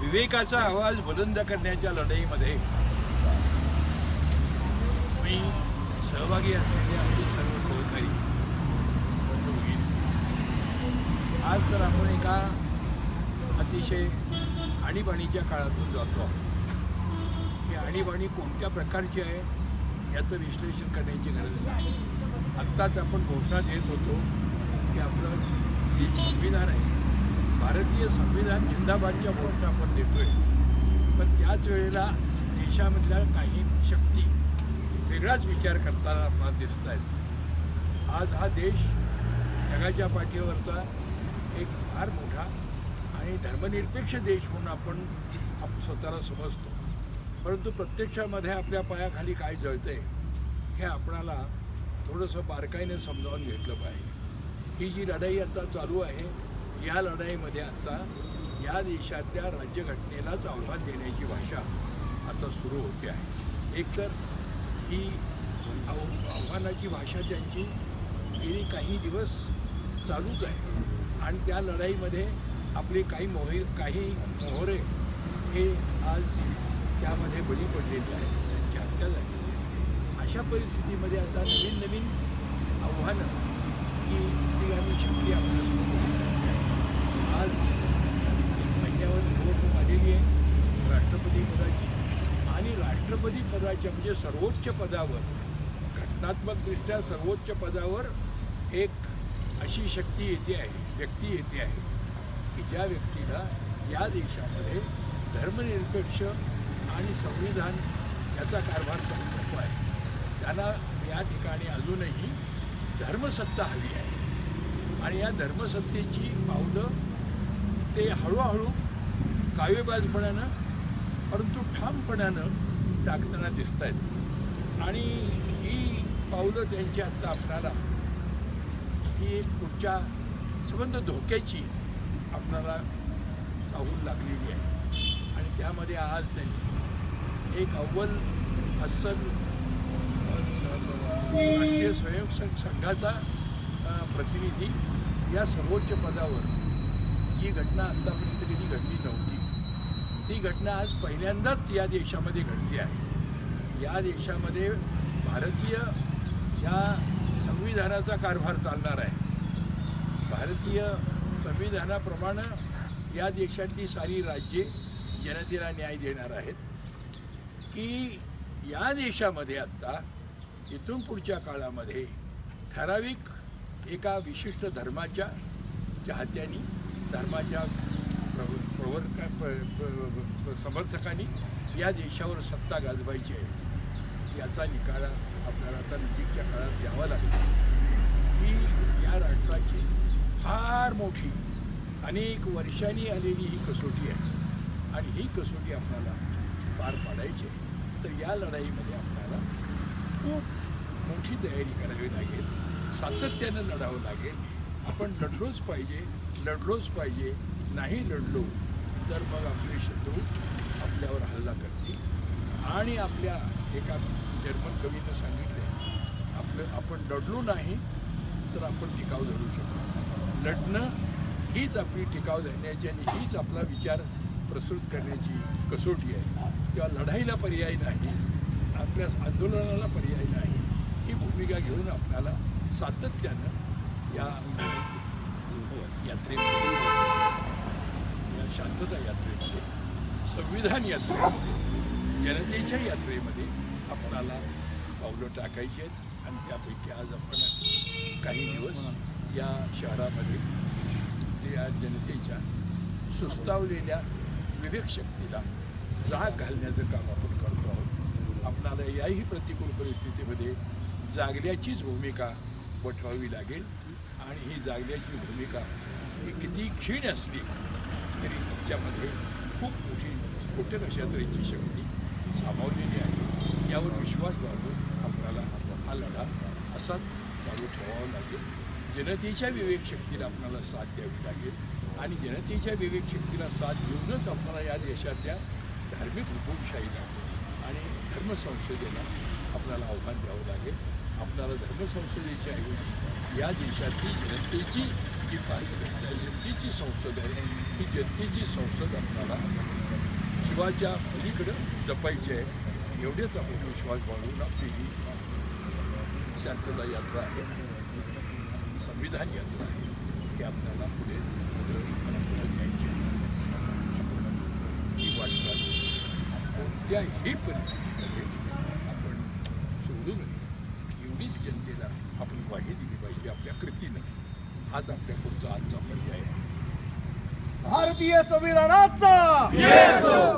विवेकाचा आवाज बुलंद करण्याच्या लढाईमध्ये मी सहभागी असलेले आमचे सर्व सहकारी आज तर आपण एका अतिशय आणीबाणीच्या काळातून जातो आहोत. ही आणीबाणी कोणत्या प्रकारची आहे याचं विश्लेषण करण्याची गरज नाही. आत्ताच आपण घोषणा देत होतो की आपलं जे संविधान आहे भारतीय संविधान जिंदाबादच्या घोषणा आपण देतोय. पण त्याच वेळेला देशामधल्या काही शक्ती वेगळाच विचार करताना आपल्याला दिसत आहेत आज हा देश जगाच्या पाठीवरचा एक फार मोठा आणि धर्मनिरपेक्ष देश म्हणून आपण आप स्वतःला समजतो. परंतु प्रत्यक्षामध्ये आपल्या पायाखाली काय जळतंय हे आपणाला थोडंसं बारकाईने समजावून घेतलं पाहिजे. ही जी लढाई आता चालू आहे या लढाईमध्ये आता या देशातल्या राज्यघटनेलाच आव्हान देण्याची भाषा आता सुरू होते आहे. एकतर ही आव- आव्हानाची भाषा त्यांची गेली काही दिवस चालूच आहे. आणि त्या लढाईमध्ये आपले काही मोहे काही मोहरे हे आज त्यामध्ये बळी पडलेले आहेत. त्यांची हत्या झालेली आहे अशा परिस्थितीमध्ये आता नवीन नवीन आव्हानं ही ती आम्ही शक्ती आपल्यासमोर आज एक महिन्यावर निवडणूक आलेली आहे राष्ट्रपती पदाची आणि राष्ट्रपती पदाच्या म्हणजे सर्वोच्च पदावर घटनात्मकदृष्ट्या सर्वोच्च पदावर एक अशी शक्ती येते आहे व्यक्ती येते आहे की ज्या व्यक्तीला या देशामध्ये धर्मनिरपेक्ष आणि संविधान याचा कारभार समजतो आहे. त्यांना या ठिकाणी अजूनही धर्मसत्ता हवी आहे. आणि या धर्मसत्तेची पावलं ते हळूहळू काव्यबाजपणानं परंतु ठामपणानं टाकताना दिसत आहेत आणि ही पावलं त्यांची आत्ता आपणाला ही एक पुढच्या संबंध धोक्याची आपणाला चाहूल लागलेली आहे. आणि त्यामध्ये आज त्यांनी एक अव्वल अस्सल राष्ट्रीय स्वयंसेवक संघाचा प्रतिनिधी या सर्वोच्च पदावर ही घटना आतापर्यंत कधी घडली नव्हती ती घटना आज पहिल्यांदाच या देशामध्ये घडली आहे. या देशामध्ये भारतीय या संविधानाचा कारभार चालणार आहे. भारतीय संविधानाप्रमाणे या देशातली सारी राज्ये जनतेला न्याय देणार आहेत. की या देशामध्ये आत्ता इथून पुढच्या काळामध्ये ठराविक एका विशिष्ट धर्माच्या चाहत्यांनी धर्माच्या प्रव प्रवर्का समर्थकांनी या देशावर सत्ता गाजवायची आहे. याचा निकाल आपल्याला आता नजीकच्या काळात द्यावा लागेल. ही या राष्ट्राची फार मोठी अनेक वर्षांनी आलेली ही कसोटी आहे. आणि ही कसोटी आपल्याला पार पाडायची आहे. तर या लढाईमध्ये आपल्याला खूप मोठी तयारी करावी लागेल. सातत्यानं लढावं लागेल. आपण लढलोच पाहिजे लढलोच पाहिजे नाही लढलो तर मग आपले शत्रू आपल्यावर हल्ला करतील. आणि आपल्या एका जर्मन कवीनं सांगितले आपलं आपण लढलो नाही तर आपण टिकाव धरू शकतो लढणं हीच आपली टिकाव धरण्याची आणि हीच आपला विचार प्रसृत करण्याची कसोटी आहे. किंवा लढाईला पर्याय नाही आपल्या आंदोलनाला पर्याय नाही ही भूमिका घेऊन आपल्याला सातत्यानं या यात्रेमध्ये या शांतता यात्रेमध्ये संविधान यात्रेमध्ये जनतेच्या यात्रेमध्ये आपणाला पावलं टाकायची आहेत आणि त्यापैकी आज आपण काही दिवस या शहरामध्ये या जनतेच्या सुस्तावलेल्या विवेक शक्तीला जाग घालण्याचं काम आपण करतो आहोत आपणाला याही प्रतिकूल परिस्थितीमध्ये जागण्याचीच भूमिका वठवावी लागेल. आणि ही जागल्याची भूमिका ही किती क्षीण असली तरी तिच्यामध्ये खूप मोठी स्फोटक अशा तऱ्हेची शक्ती सामावलेली आहे. यावर विश्वास बाळगून आपल्याला हा लढा असाच चालू ठेवावा लागेल. जनतेच्या विवेकशक्तीला आपल्याला साथ द्यावी लागेल. आणि जनतेच्या विवेकशक्तीला साथ देऊनच आपल्याला या देशातल्या धार्मिक हुकुमशाहीला आणि धर्मसंसदेला आपल्याला आव्हान द्यावं लागेल. आपल्याला धर्मसंसदेच्या ऐवजी या देशातली जनतेची जी भारतीय जनतेची संसद आहे ही जनतेची संसद आपल्याला शिवाच्या पलीकडं जपायची आहे. एवढेच आपण विश्वास बाळगून आपली ही शांतता यात्रा आहे. संविधान यात्रा आहे. हे आपल्याला पुढे पुढे ही वाटचाल कोणत्याही परिस्थितीमध्ये आपण सोडू नये. ग्वाही दिली पाहिजे आपल्या कृतीनं हाच आपल्या पुढचा आजचा पर्याय आहे. भारतीय संविधानाचा!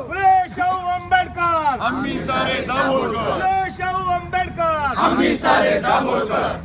फुले शाहू आंबेडकर! आम्ही सारे दाभोळकर फुले शाहू आंबेडकर! आम्ही सारे दाभोळकर